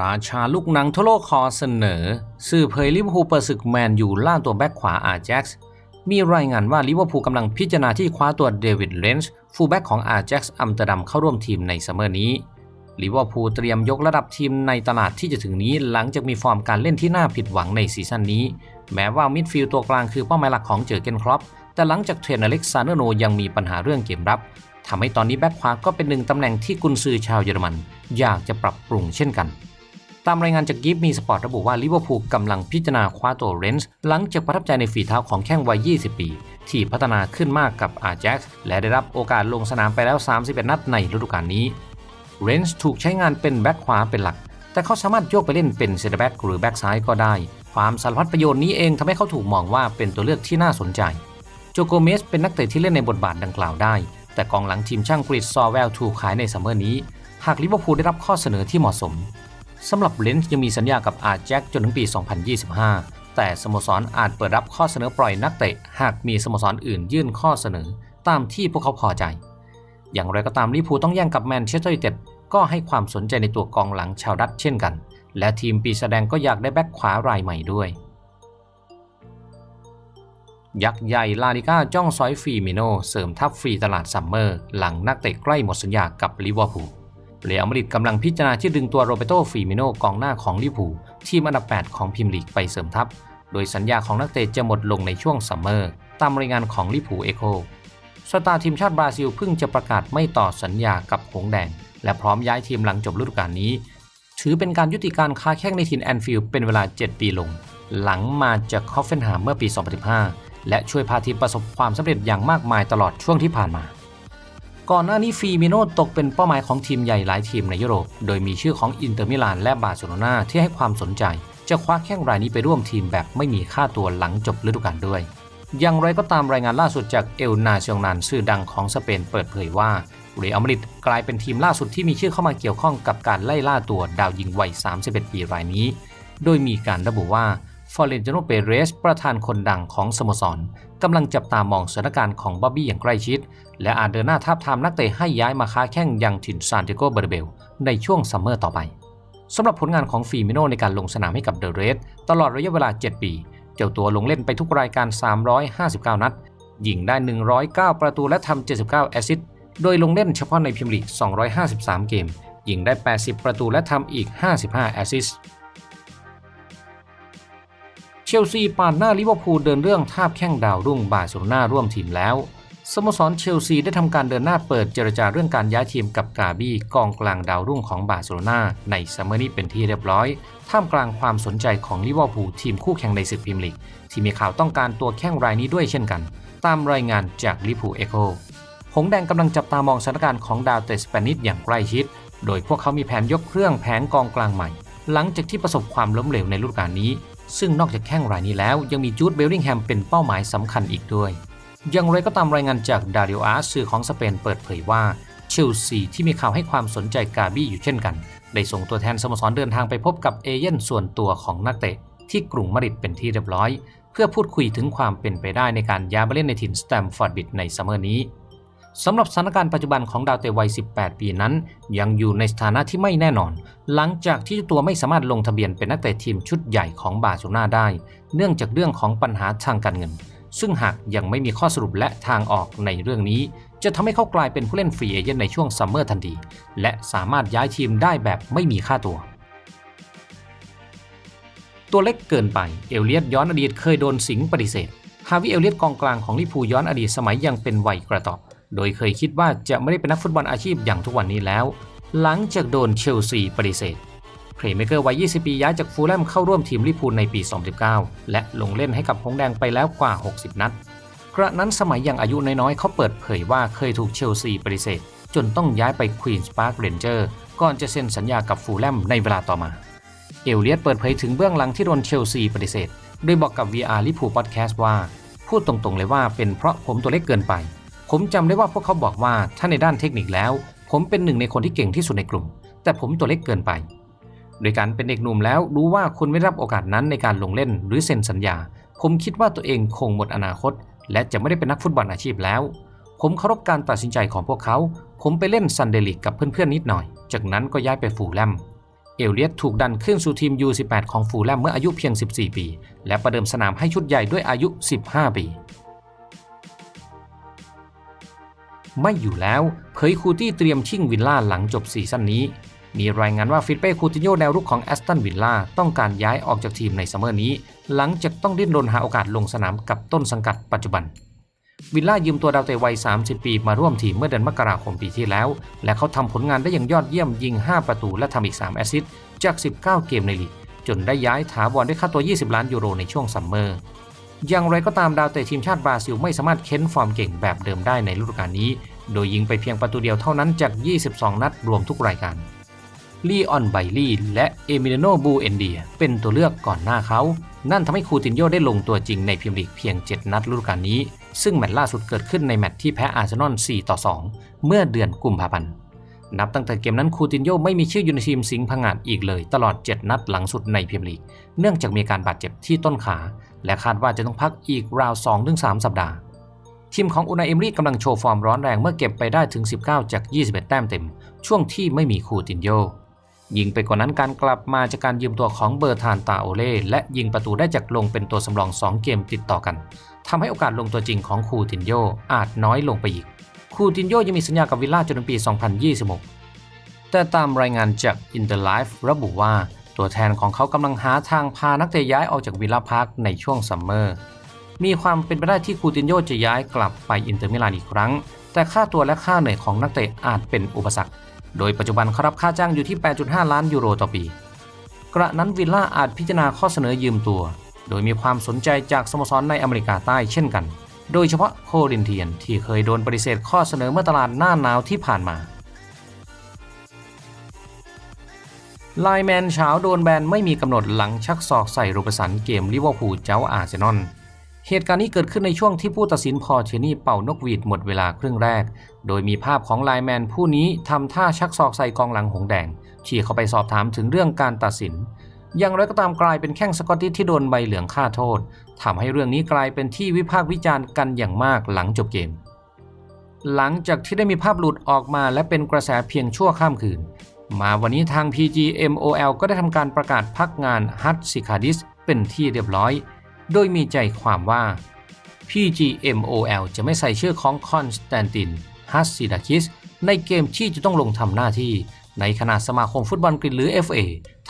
ราชาลูกหนังทั่วโลกขอเสนอ สื่อเผยลิเวอร์พูลเปิดศึกแมนยูล่าตัวแบ็กขวาอาแจ็กซ์มีรายงานว่าลิเวอร์พูลกำลังพิจารณาที่คว้าตัวเดวิดเลนส์ฟูลแบ็กของอาแจ็กซ์อัมสเตอร์ดัมเข้าร่วมทีมในซัมเมอร์นี้ลิเวอร์พูลเตรียมยกระดับทีมในตลาดที่จะถึงนี้หลังจากมีฟอร์มการเล่นที่น่าผิดหวังในซีซั่นนี้ แม้ว่ามิดฟิลด์ตัวกลางคือเป้าหมายหลักของเจอเกนครอปแต่หลังจากเทรนอเล็กซานเดอร์โนยังมีปัญหาเรื่องเกมรับทำให้ตอนนี้แบ็กขวาก็เป็นหนึ่งตำแหน่งที่กุนซือชาวเยอรมัน อยากจะปรับปรุงเช่นกัน ตามรายงานจากกิฟมีสปอร์ตระบุว่าลิเวอร์พูลกำลังพิจารณาคว้าตัวเรนส์หลังจากประทับใจในฝีเท้าของแข้งวัย 20 ปี ที่พัฒนาขึ้นมากกับอาแจ็กซ์และได้รับโอกาสลงสนามไปแล้ว 31 นัดในฤดูกาลนี้เรนส์ถูกใช้งานเป็นแบ็กขวาเป็นหลัก แต่เขาสามารถโยกไปเล่นเป็นเซนเตอร์แบ็กหรือแบ็กซ้ายก็ได้ ความสารพัดประโยชน์นี้เองทำให้เขาถูกมองว่าเป็นตัวเลือกที่น่าสนใจ โจโกเมสเป็นนักเตะที่เล่นในบทบาทดังกล่าวได้ แต่กองหลังทีมช่างกรีซซอแวลถูกขายในซัมเมอร์นี้ หากลิเวอร์พูลได้รับข้อเสนอที่เหมาะสม สำหรับเลนส์ยังมีสัญญากับอาแจ็คจนถึงปี 2025 แต่สโมสรอาจเปิดรับข้อเสนอปล่อยนักเตะ หากมีสโมสรอื่นยื่นข้อเสนอตามที่พวกเขาพอใจ อย่างไรก็ตามลิพูต้องแย่งกับแมนเชสเตอร์ยูไนเต็ดก็ให้ความสนใจในตัวกองหลังชาวดัตเช่นกัน และทีมปีแสดงก็อยากได้แบ็คขวารายใหม่ด้วย ยักษ์ใหญ่ลาลิก้าจ้องซอยฟีมิโนเสริมทัพฟรีตลาดซัมเมอร์ หลังนักเตะใกล้หมดสัญญากับลิเวอร์พูล เรอัลมาดริดกำลังพิจารณาที่ดึงตัวโรเบโตฟีมิโนกองหน้าของลิเวอร์พูลทีมอันดับ 8 ของพรีเมียร์ลีกไปเสริมทัพ โดยสัญญาของนักเตะจะหมดลงในช่วงซัมเมอร์ ตามรายงานของลิเวอร์พูลเอโคสตาร์ทีมชาติบราซิลเพิ่งจะประกาศไม่ต่อสัญญากับหงแดง และพร้อมย้ายทีมหลังจบฤดูกาลนี้ ถือเป็นการยุติการค้าแข่งในทีมแอนฟิลด์เป็นเวลา 7 ปีลง หลังมาจากคอฟเฟนฮามเมื่อปี 2015 และช่วยพาทีมประสบความสำเร็จอย่างมากมายตลอดช่วงที่ผ่านมา ก่อนหน้านี้ฟีมิโนตกเป็นเป้าหมายของทีมใหญ่หลายทีมในยุโรป โดยมีชื่อของอินเตอร์มิลานและบาร์เซโลนาที่ให้ความสนใจ จะคว้าแข้งรายนี้ไปร่วมทีมแบบไม่มีค่าตัวหลังจบฤดูกาลด้วย อย่างไรก็ตามรายงานล่าสุดจากเอลนาเซียงนานชื่อดังของสเปนเปิดเผยว่าเรอัลมาดริดกลายเป็นทีมล่าสุดที่มีชื่อเข้ามาเกี่ยวข้องกับการไล่ล่าตัวดาวยิงวัย 31 ปีรายนี้ โดยมีการระบุว่า ฟอเรนติโนเปเรส ประธานคนดังของสโมสรกำลังจับตามองสถานการณ์ของบ๊อบบี้อย่างใกล้ชิด และอาจเดินหน้าทาบทามนักเตะให้ย้ายมาค้าแข่งยังถิ่นซานติโกเบอร์เบล ในช่วงซัมเมอร์ต่อไปสำหรับผลงานของฟีมิโนในการลงสนามให้กับเดอะเรสตลอดระยะเวลา 7 ปี เจ้าตัวลงเล่นไปทุกรายการ 359 นัด ยิงได้ 109 ประตูและทำ 79 แอสซิสต์ โดยลงเล่นเฉพาะในพรีเมียร์ลีก 253 เกม ยิงได้ 80 ประตูและทำอีก 55 แอสซิสต์ เชลซีปาดหน้าลิเวอร์พูลเดินเรื่องทาบแข้งดาวรุ่งบาร์เซโลนาร่วมทีมแล้ว สโมสรเชลซีได้ทำการเดินหน้าเปิดเจรจาเรื่องการย้ายทีมกับกาบี้กองกลางดาวรุ่งของบาร์เซโลนาในซัมเมอร์นี้เป็นที่เรียบร้อย ท่ามกลางความสนใจของลิเวอร์พูลทีมคู่แข่งในศึกพรีเมียร์ลีกที่มีข่าวต้องการตัวแข้งรายนี้ด้วยเช่นกัน ตามรายงานจากลิพูเอโคหงแดงกำลังจับตามองสถานการณ์ของดาวเตสเปนิชอย่างใกล้ชิด โดยพวกเขามีแผนยกเครื่องแผงกองกลางใหม่ หลังจากที่ประสบความล้มเหลวในฤดูกาลนี้ ซึ่งนอกจากแข้งรายนี้แล้วยังมีจูดเบลลิงแฮมเป็นเป้าหมายสำคัญอีกด้วย อย่างไรก็ตามรายงานจากดาริโออาสื่อของสเปนเปิดเผยว่าเชลซีที่มีข่าวให้ความสนใจกาบี้อยู่เช่นกัน ได้ส่งตัวแทนสโมสรเดินทางไปพบกับเอเย่นส่วนตัวของนักเตะ ที่กรุงมาดริดเป็นที่เรียบร้อย เพื่อพูดคุยถึงความเป็นไปได้ในการย้ายมาเล่นในถิ่นสแตมฟอร์ดบิดในซัมเมอร์นี้ สำหรับสถานการณ์ปัจจุบันของดาวเตะวัย 18 ปีนั้น ยังอยู่ในสถานะที่ไม่แน่นอน หลังจากที่ตัวไม่สามารถลงทะเบียนเป็นนักเตะทีมชุดใหญ่ของบาร์เซโลนาได้ เนื่องจากเรื่องของปัญหาทางการเงิน ซึ่งหากยังไม่มีข้อสรุปและทางออกในเรื่องนี้ จะทำให้เขากลายเป็นผู้เล่นฟรีเอเจนต์ในช่วงซัมเมอร์ทันที และสามารถย้ายทีมได้แบบไม่มีค่าตัวตัวเล็กเกินไป เอลเลียตย้อนอดีตเคยโดนสิงปฏิเสธ ฮาวิเอลเลียตกองกลางของลิพูย้อนอดีตสมัยยังเป็นวัยกระตอบ โดยเคยคิดว่าจะไม่ได้เป็นนักฟุตบอลอาชีพอย่างทุกวันนี้แล้ว หลังจากโดนเชลซีปฏิเสธเพลย์เมเกอร์วัย 20 ปีย้ายจากฟูลแลมเข้าร่วมทีมลิพูลในปี 2019 และลงเล่นให้กับหงแดงไปแล้วกว่า 60 นัด กระนั้นสมัยยังอายุน้อยๆ เขาเปิดเผยว่าเคยถูกเชลซีปฏิเสธ จนต้องย้ายไปควีนส์พาร์คเรนเจอร์ก่อนจะเซ็นสัญญากับฟูลแลมในเวลาต่อมา เอลเลียตเปิดเผยถึงเบื้องหลังที่โดนเชลซีปฏิเสธ โดยบอกกับ VR ลิพูลพอดแคสต์ว่า พูดตรงๆเลยว่าเป็นเพราะผมตัวเล็กเกินไป ผมจำได้ว่าพวกเขาบอกว่าถ้าในด้านเทคนิคแล้ว ผมเป็นหนึ่งในคนที่เก่งที่สุดในกลุ่ม แต่ผมตัวเล็กเกินไป โดยการเป็นเด็กหนุ่มแล้วรู้ว่าคุณไม่รับโอกาสนั้นในการลงเล่นหรือเซ็นสัญญา ผมคิดว่าตัวเองคงหมดอนาคต และจะไม่ได้เป็นนักฟุตบอลอาชีพแล้ว ผมเคารพการตัดสินใจของพวกเขา ผมไปเล่นซันเดลิกกับเพื่อนๆนิดหน่อย จากนั้นก็ย้ายไปฟูลแลมเอลเลียตถูกดันขึ้นสู่ทีม U18 ของฟูลแลมเมื่ออายุเพียง 14 ปี และประเดิมสนามให้ชุดใหญ่ด้วยอายุ 15 ปี ไม่อยู่แล้วเผยคูตี้เตรียมชิ่งวิลล่าหลังจบซีซั่นนี้ มีรายงานว่าฟิลเป้คูตินโยแนวรุกของแอสตันวิลล่าต้องการย้ายออกจากทีมในซัมเมอร์นี้ หลังจากต้องดิ้นรนหาโอกาสลงสนามกับต้นสังกัดปัจจุบันวิลล่ายืมตัวดาวเตะวัย 30 ปีมาร่วมทีมเมื่อเดือนมกราคมปีที่แล้ว และเขาทำผลงานได้อย่างยอดเยี่ยมยิง 5 ประตูและทำอีก 3 แอสซิสต์จาก 19 เกมในลีก จนได้ย้ายถาวรด้วยค่าตัว 20 ล้านยูโรในช่วงซัมเมอร์ อย่างไรก็ตามดาวเตะทีมชาติบราซิลไม่สามารถเค้นฟอร์มเก่งแบบเดิมได้ในฤดูกาลนี้ โดยยิงไปเพียงประตูเดียวเท่านั้นจาก 22 นัดรวมทุกรายการลีออนไบลี่และเอมิเลโนบูเอนเดียเป็นตัวเลือกก่อนหน้าเขา นั่นทำให้คูตินโยได้ลงตัวจริงในพรีเมียร์ลีกเพียง 7 นัดฤดูกาลนี้ ซึ่งแมตช์ล่าสุดเกิดขึ้นในแมตช์ที่แพ้อาร์เซนอล 4 ต่อ 2 เมื่อเดือนกุมภาพันธ์ นับตั้งแต่เกมนั้นคูตินโยไม่มีชื่ออยู่ในทีมสิงห์พังงาดอีกเลย ตลอด 7 นัดหลังสุดในพรีเมียร์ลีก เนื่องจากมีการบาดเจ็บที่ต้นขา และคาดว่าจะต้องพักอีกราว 2-3 สัปดาห์ ทีมของอุนายเอมรี่กำลังโชว์ฟอร์มร้อนแรงเมื่อเก็บไปได้ถึง 19 จาก 21 แต้มเต็ม ช่วงที่ไม่มีคูตินโยยิงไปกว่านั้นการกลับมาจากการยืมตัวของเบอร์ธานตาโอเล่และยิงประตูได้จากลงเป็นตัวสำรอง 2 เกมติดต่อกันทำให้โอกาสลงตัวจริงของคูตินโยอาจน้อยลงไปอีก คูตินโยยังมีสัญญากับวิลล่าจนถึงปี 2026 แต่ตามรายงานจาก i n t e r l i f e ระบุว่า ตัวแทนของเขากำลังหาทางพานักเตะย้ายออกจากวิลล่าพาร์คในช่วงซัมเมอร์ มีความเป็นไปได้ที่คูตินโยจะย้ายกลับไปอินเตอร์มิลานอีกครั้ง แต่ค่าตัวและค่าเหนื่อยของนักเตะอาจเป็นอุปสรรค โดยปัจจุบันเขารับค่าจ้างอยู่ที่ 8.5 ล้านยูโรต่อปี กระนั้นวิลล่าอาจพิจารณาข้อเสนอยืมตัว โดยมีความสนใจจากสโมสรในอเมริกาใต้เช่นกัน โดยเฉพาะโครินเทียนที่เคยโดนปฏิเสธข้อเสนอเมื่อตลาดหน้าหนาวที่ผ่านมา ไลแมนเช้าโดนแบนไม่มีกำหนดหลังชักศอกใส่รูปสันเกมลิเวอร์พูลเจ้าอาร์เซนอลเหตุการณ์นี้เกิดขึ้นในช่วงที่ผู้ตัดสินพอเชนี่เป่านกหวีดหมดเวลาครึ่งแรก โดยมีภาพของไลแมนผู้นี้ทำท่าชักศอกใส่กองหลังหงแดงที่เขาไปสอบถามถึงเรื่องการตัดสิน อย่างไรก็ตามกลายเป็นแข้งสกอตติชที่โดนใบเหลืองค่าโทษทำให้เรื่องนี้กลายเป็นที่วิพากษ์วิจารณ์กันอย่างมากหลังจบเกมหลังจากที่ได้มีภาพหลุดออกมาและเป็นกระแสเพียงชั่วข้ามคืน มาวันนี้ทาง PGMOL ก็ได้ทำการประกาศพักงานฮัตซิคาดิสเป็นที่เรียบร้อย โดยมีใจความว่า PGMOL จะไม่ใส่ชื่อของคอนสแตนตินฮัสซิดาคิสในเกมที่จะต้องลงทำหน้าที่ ในขณะสมาคมฟุตบอลกรีกหรือ FA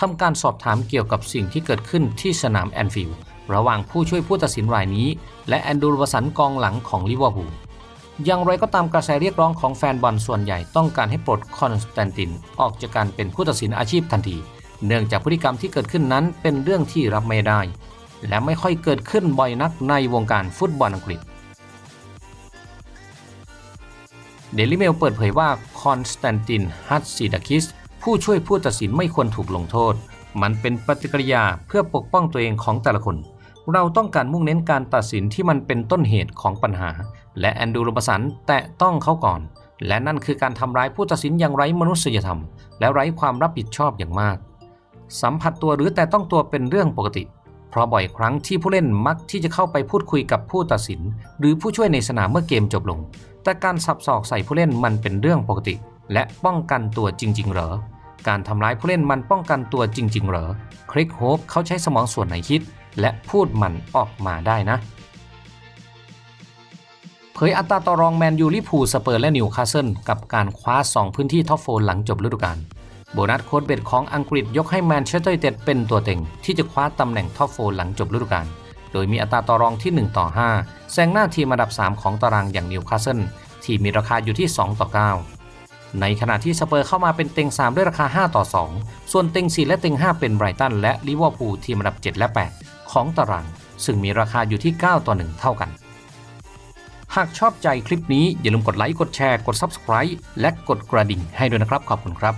ทำการสอบถามเกี่ยวกับสิ่งที่เกิดขึ้นที่สนามแอนฟิลด์ระหว่างผู้ช่วยผู้ตัดสินรายนี้ และแอนดูรวสันกองหลังของลิเวอร์พูล อย่างไรก็ตามกระแสเรียกร้องของแฟนบอลส่วนใหญ่ต้องการให้ปลดคอนสแตนตินออกจากการเป็นผู้ตัดสินอาชีพทันที เนื่องจากพฤติกรรมที่เกิดขึ้นนั้นเป็นเรื่องที่รับไม่ได้ และไม่ค่อยเกิดขึ้นบ่อยนักในวงการฟุตบอลอังกฤษเดลิเมลเปิดเผยว่าคอนสแตนตินฮัตซิดาคิสผู้ช่วยผู้ตัดสินไม่ควรถูกลงโทษ มันเป็นปฏิกิริยาเพื่อปกป้องตัวเองของแต่ละคน เราต้องการมุ่งเน้นการตัดสินที่มันเป็นต้นเหตุของปัญหา และแอนดูโรบสันแตะต้องเขาก่อน และนั่นคือการทำร้ายผู้ตัดสินอย่างไร้มนุษยธรรม และไร้ความรับผิดชอบอย่างมาก สัมผัสตัวหรือแต่ต้องตัวเป็นเรื่องปกติ เพราะบ่อยครั้งที่ผู้เล่นมักที่จะเข้าไปพูดคุยกับผู้ตัดสิน หรือผู้ช่วยในสนามเมื่อเกมจบลง แต่การสับศอกใส่ผู้เล่นมันเป็นเรื่องปกติ และป้องกันตัวจริง ๆ เหรอการทำร้ายผู้เล่นมันป้องกันตัวจริง ๆ เหรอ คริกโฮปเขาใช้สมองส่วนไหนคิด และพูดมันออกมาได้นะ เผยอัตราต่อรองแมนยูลิพูสเปอร์และนิวคาสเซิลกับการคว้า 2 พื้นที่ท็อปโฟร์หลังจบฤดูกาลโบนัสโค้ดเบ็ดของอังกฤษยกให้แมนเชสเตอร์ยูไนเต็ดเป็นตัวเต็ง ที่จะคว้าตำแหน่งท็อปโฟร์หลังจบฤดูกาลโดยมีอัตราต่อรองที่ 1 ต่อ 5 แซงหน้าทีมอันดับ 3 ของตารางอย่างนิวคาสเซิลที่มีราคาอยู่ที่ 2 ต่อ 9 ในขณะที่สเปอร์เข้ามาเป็นเต็ง 3 ด้วยราคา 5 ต่อ 2 ส่วนเต็ง 4 และเต็ง 5 เป็นไบรตันและลิเวอร์พูลทีมอันดับ 7 และ 8 ของตาราง ซึ่งมีราคาอยู่ที่ 9 ต่อ 1 เท่ากัน หากชอบใจคลิปนี้อย่าลืมกดไลค์ กดแชร์ กด Subscribe และกดกระดิ่งให้ด้วยนะครับ ขอบคุณครับ